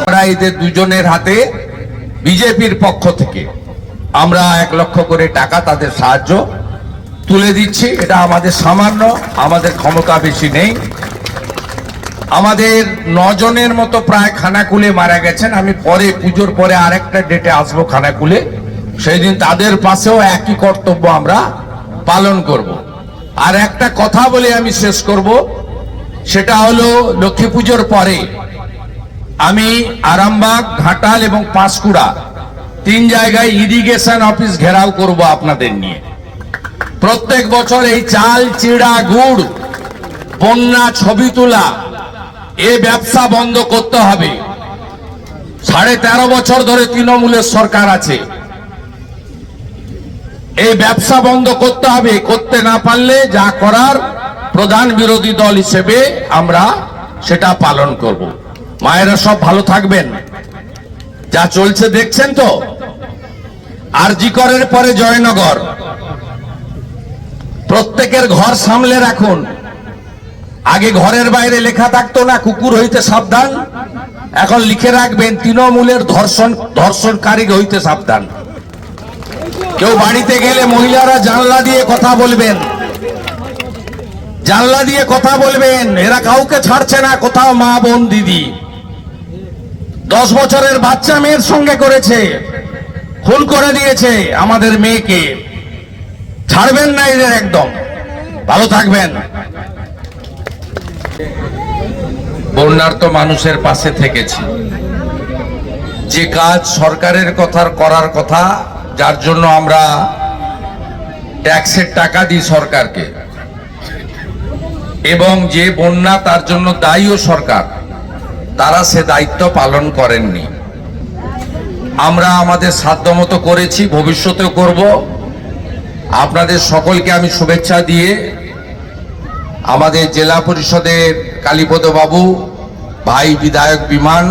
আমরা এদের দুজনের হাতে বিজেপির পক্ষ থেকে আমরা এক লক্ষ করে টাকা তাদের সাহায্য তুলে দিচ্ছি। এটা আমাদের সামান্য, আমাদের ক্ষমতা বেশি নেই। আমাদের নজনের মতো প্রায় খানাকুলে মারা গেছেন। আমি পরে, পুজোর পরে আরেকটা ডেটে আসব খানাকুলে। সেই দিন তাদের পাশেও একই কর্তব্য আমরা পালন করব। আর একটা কথা বলে আমি শেষ করব। সেটা হলো লক্ষ্মী পুজোর পরে আমি আরামবাগ, ঘাটাল এবং পাঁশকুড়া তিন জায়গায় ইরিগেশন অফিস ঘেরাও করব আপনাদের নিয়ে। প্রত্যেক বছর এই চাল, চিড়া, গুড়, বন্যা, ছবি তোলা, এ ব্যবসা বন্ধ করতে হবে। সাড়ে তেরো বছর ধরে তৃণমূলের সরকার আছে। এই ব্যবসা বন্ধ করতে হবে, করতে না পারলে যা করার প্রধান বিরোধী দল হিসেবে আমরা সেটা পালন করব। মায়েরা সব ভালো থাকবেন। যা চলছে দেখছেন তো? আর জিকরের পরে জয়নগর। প্রত্যেকের ঘর সামলে রাখুন। আগে ঘরের বাইরে লেখা থাকতো না, কুকুর হইতে সাবধান। এখন লিখে রাখবেন, তৃণমূলের ধর্ষণ ধর্ষণকারী হইতে সাবধান। কেউ বাড়িতে গেলে মহিলারা জানলা দিয়ে কথা বলবেন। জানলা দিয়ে কথা বলবেন, এরা কাউকে ছাড়ছে না, কোথাও মা, বোন, দিদি। দশ বছরের বাচ্চা মেয়ের সঙ্গে করেছে। খুন করে দিয়েছে আমাদের মেয়েকে। ছাড়বেন না এদের একদম। ভালো থাকবেন। বন্যার্ত মানুষের পাশে থেকেছি। যে কাজ সরকারের কথার করার কথা, যার জন্য আমরা ট্যাক্সের টাকা দিই সরকারকে। এবং যে বন্যা, তার জন্য দায়ীও সরকার। তারা সে দায়িত্ব পালন করেননি। আমরা আমাদের সাধ্যমতো করেছি, ভবিষ্যতেও করব। আপনাদের সকলকে আমি শুভেচ্ছা দিয়ে আমাদের জেলা পরিষদের কালীপদ বাবু ভাই বিধায়ক বিমান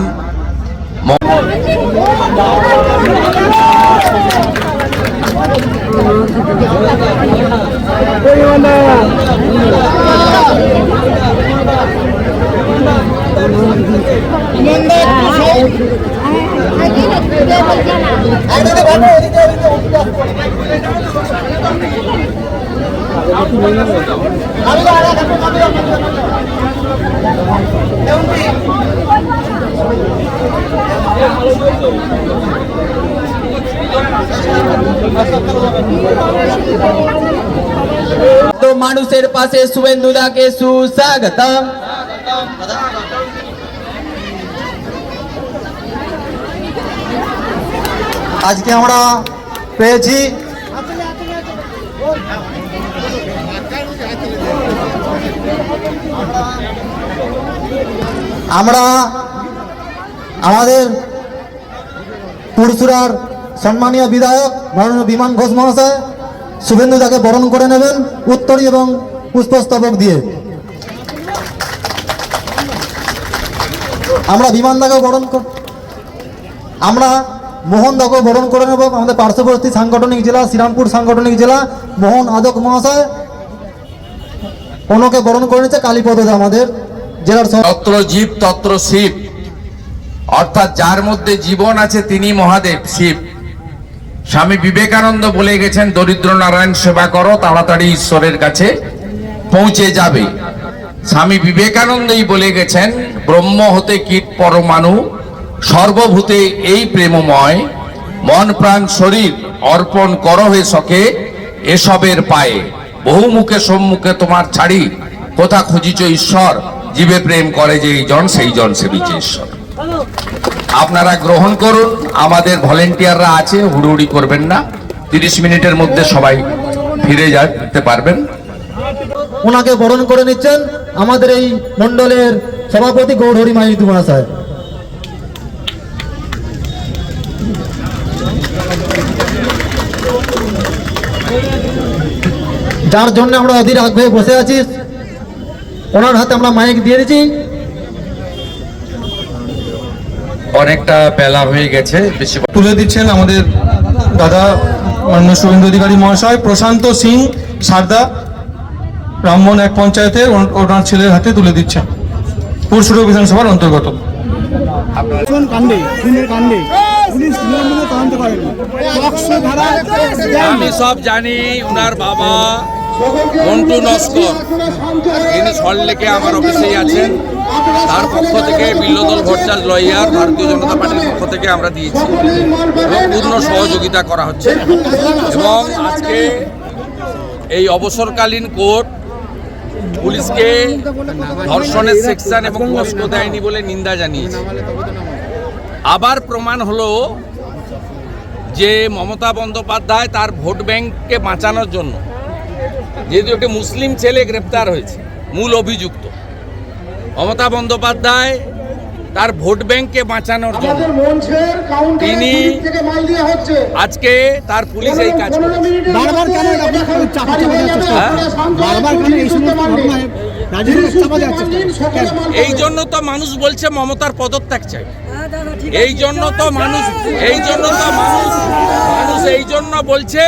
তো মানুষের পাশে শুভেন্দু দাকে সুস্বাগতম আজকে আমরা পেয়েছি আমরা আমাদের পুরসুরার সম্মানীয় বিধায়ক মাননীয় বিমান ঘোষ মহাশয়, শুভেন্দু তাকে বরণ করে নেবেন উত্তরী এবং পুষ্পস্তবক দিয়ে। আমরা বিমান দাকেও বরণ কর আমরা মোহন দাকেও বরণ করে নেব আমাদের পার্শ্ববর্তী সাংগঠনিক জেলা, শ্রীরামপুর সাংগঠনিক জেলা। মোহন আদক মহাশয় ওনাকে বরণ করে নিচ্ছে কালীপদ আমাদের জেলার তত্র জীব, তত্র শিব। অর্থাৎ যার মধ্যে জীবন আছে তিনি মহাদেব, শিব। স্বামী বিবেকানন্দ বলে গেছেন, দরিদ্র নারায়ণ সেবা করো, তাড়াতাড়ি ঈশ্বরের কাছে পৌঁছে যাবে। স্বামী বিবেকানন্দই বলে গেছেন, ব্রহ্ম হতে কীট পরমাণু সর্বভূতে এই প্রেমময় মন প্রাণ শরীর অর্পণ কর হে সকে এসবের পায়ে। বহু মুখে সম্মুখে তোমার ছাড়ি, কোথা খুঁজিছ ঈশ্বর? জীবে প্রেম করে যে জন সেই জন সেবিছে ঈশ্বর। আপনারা গ্রহণ করুন, আমাদের ভলেন্টিয়াররা আছে, হুড়ুহুড়ি করবেন না। তিরিশ মিনিটের মধ্যে সবাই ফিরে যেতে পারবেন। ওনাকে বরণ করে নিচ্ছেন আমাদের এই মণ্ডলের সভাপতি গৌরহরি মাইতু মহাশয়। যার জন্য আমরা অধীর আগ্রহে বসে আছি। ওনার হাতে আমরা মাইক দিয়ে দিচ্ছি। অনেকটা বেলা হয়ে গেছে বেশি তুলে দিচ্ছেন আমাদের দাদা মাননীয় শুভেন্দু অধিকারী মহাশয় প্রশান্ত সিং সারদা ব্রাহ্মণ এক পঞ্চায়েতের ওনার ছেলের হাতে তুলে দিচ্ছেন। পুরসুর বিধানসভার অন্তর্গত। কাণ্ডে কাণ্ডে পুলিশ তদন্ত করেনি। আমি সব জানি ওনার বাবা মন্টু নস্কর। তিনি সল্টলেকে আমার অফিসেই আছেন তার পক্ষ থেকে বিল্লদল ভট্টাচ লয়ার ভারতীয় জনতা পার্টির পক্ষ থেকে আমরা দিয়েছি। এবং পূর্ণ সহযোগিতা করা হচ্ছে। এবং আজকে এই অবসরকালীন কোর্ট পুলিশকে ধর্ষণের সেকশন এবং পস্কো দেয়নি বলে নিন্দা জানিয়েছে। আবার প্রমাণ হলো যে মমতা বন্দ্যোপাধ্যায় তার ভোট ব্যাংককে বাঁচানোর জন্য যেহেতু একটি মুসলিম ছেলে গ্রেপ্তার হয়েছে মূল অভিযুক্ত। মমতা বন্দ্যোপাধ্যায় তার ভোট ব্যাংককে বাঁচানোর জন্য তিনি আজকে তার পুলিশ এই কাজ হ্যাঁ? এই? এই জন্য তো মানুষ বলছে মমতার পদত্যাগ চাই। এই জন্য তো মানুষ এই জন্য তো মানুষ মানুষ এই জন্য বলছে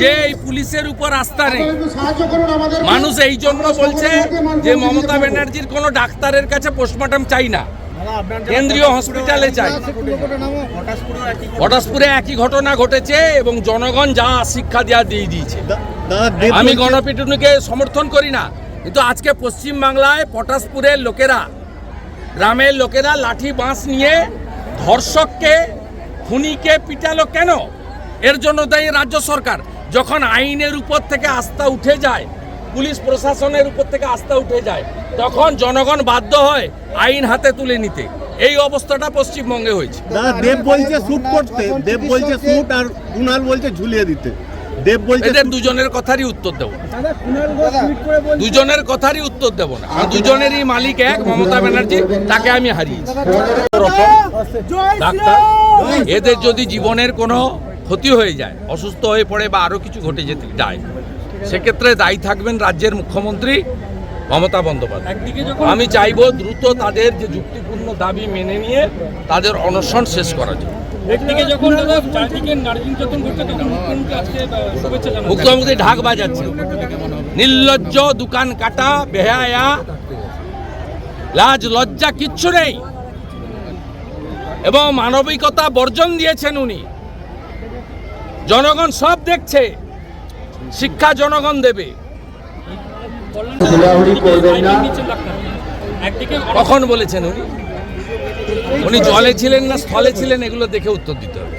যে এই পুলিশের উপর আস্থা নেই। মানুষ এই জন্য বলছে যে মমতা ব্যানার্জির কোনো ডাক্তারের কাছে পোস্টমর্টম চাই না। কেন্দ্রীয় হসপিটালে চাই। পটাশপুরে একই ঘটনা। ঘটেছে এবং জনগণ যা শিক্ষা দেওয়া দিয়ে দিয়েছে। আমি গণপিটুনিকে সমর্থন করি না কিন্তু আজকে পশ্চিম বাংলায় পটাশপুরের লোকেরা গ্রামের লোকেরা লাঠি বাঁশ নিয়ে ধর্ষককে খুনিকে পিটালো কেন? এর জন্য দায়ী রাজ্য সরকার। যখন আইনের উপর থেকে আস্থা উঠে যায় পুলিশ প্রশাসনের উপর থেকে আস্থা উঠে যায় তখন জনগণ বাধ্য হয় আইন হাতে তুলে নিতে। এই অবস্থাটা পশ্চিমবঙ্গে হয়েছে। দেব বলছে শুট করতে দেব বলছে শুট আর কুনাল বলছে ঝুলিয়ে দিতে। দেব বলছে এদের দুজনের কথারই উত্তর দেবো। দুজনের কথারই উত্তর দেবো না। দুজনেরই মালিক এক মমতা ব্যানার্জি তাকে আমি হারিয়েছি। ডাক্তার এদের যদি জীবনের কোনো ক্ষতি হয়ে যায় অসুস্থ হয়ে পড়ে বা আরও কিছু ঘটে যেতে যায় সেক্ষেত্রে দায়ী থাকবেন রাজ্যের মুখ্যমন্ত্রী মমতা বন্দ্যোপাধ্যায়। আমি চাইব দ্রুত তাদের যে যুক্তিপূর্ণ দাবি মেনে নিয়ে তাদের অনশন শেষ করা যায় মুখ্যমন্ত্রী ঢাক বাজাচ্ছে। নির্লজ্জ দোকান কাটা বেহায়া লাজ লজ্জা কিচ্ছু নেই। এবং মানবিকতা বর্জন দিয়েছেন উনি। জনগণ সব দেখছে শিক্ষা জনগণ দেবে। কখন বলেছেন উনি? উনি জলে ছিলেন না স্থলে ছিলেন এগুলো দেখে উত্তর দিতে হবে।